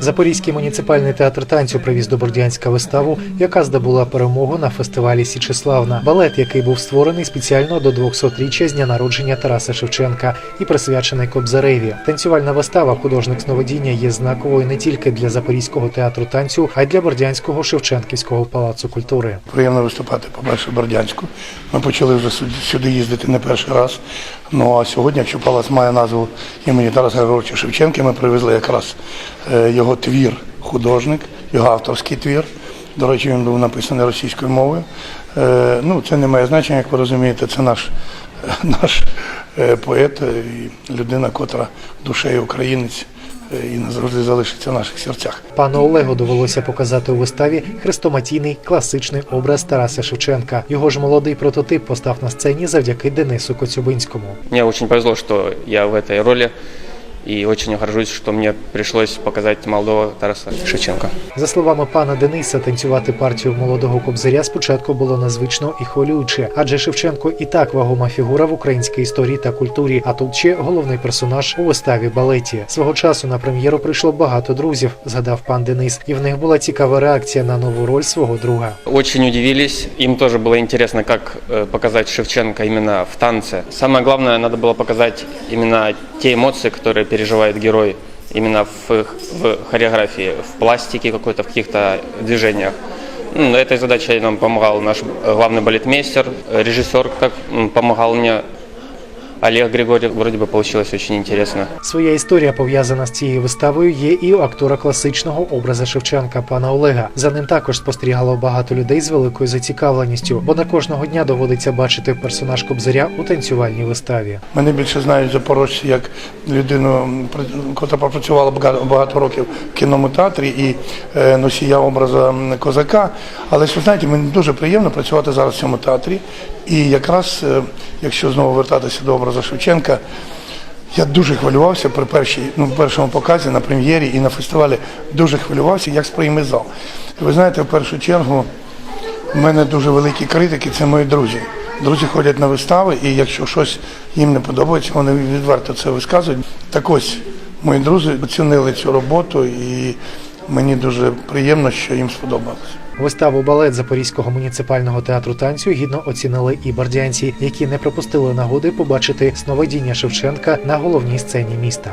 Запорізький муніципальний театр танцю привіз до Бордянська виставу, яка здобула перемогу на фестивалі Січеславна. Балет, який був створений спеціально до 200-річчя з дня народження Тараса Шевченка і присвячений Кобзареві. Танцювальна вистава Художник сновидіння є знаковою не тільки для Запорізького театру танцю, а й для Бордянського Шевченківського палацу культури. Приємно виступати, по-перше, в Бердянську. Ми почали вже сюди їздити не перший раз. Ну а сьогодні, якщо палац має назву імені Тараса Григоровича Шевченка, ми привезли якраз е, його твір художник, його авторський твір. До речі, він був написаний російською мовою. Е, Ну, це не має значення, як ви розумієте, це наш, наш е, поет і людина, котра душею українець е, і назавжди залишиться в наших серцях. Пану Олегу довелося показати у виставі хрестоматійний класичний образ Тараса Шевченка. Його ж молодий прототип постав на сцені завдяки Денису Коцюбинському. Мені очень повезло, що я в цій роли, и очень горжусь, что мне пришлось показать молодого Тараса Шевченко. За словами пана Дениса, танцювати партію молодого кобзаря спочатку було незвично і хвилююче, адже Шевченко і так вагома фігура в українській історії та культурі. А тут ще головний персонаж у виставі балеті. Свого часу на прем'єру прийшло багато друзів, згадав пан Денис, і в них була цікава реакція на нову роль свого друга. Очень удивились, им тоже было интересно, как э, показать Шевченко именно в танце. Самое главное, надо было показать именно те эмоции, которые переживает герой именно в, в хореографии, в пластике какой-то, в каких-то движениях. Ну, на этой задаче нам помогал наш главный балетмейстер, э, режиссер, как м, помогал мне Олег Григорьев. Вроде бы получилось очень интересно. Своя історія пов'язана з цією виставою є і у актора класичного образа Шевченка пана Олега. За ним також спостерігало багато людей з великою зацікавленістю, бо не кожного дня доводиться бачити персонаж Кобзаря у танцювальній виставі. Мене більше знають запорожці як людину, яка пропрацювала багато, років в кінному театрі і е, носія образу м, козака. Але ж ви знаєте, мені дуже приємно працювати зараз в цьому театрі. І якраз, е, якщо знову вертатися до образу Шевченка, я дуже хвилювався при першій, ну, першому показі на прем'єрі і на фестивалі. Дуже хвилювався, як сприйме зал. Ви знаєте, в першу чергу у мене дуже великі критики, це мої друзі. Друзі ходять на вистави, і якщо щось їм не подобається, вони відверто це висказують. Так ось мої друзі оцінили цю роботу, і мені дуже приємно, що їм сподобалось. Виставу балет Запорізького муніципального театру танцю гідно оцінили і бардянці, які не пропустили нагоди побачити сновидіння Шевченка на головній сцені міста.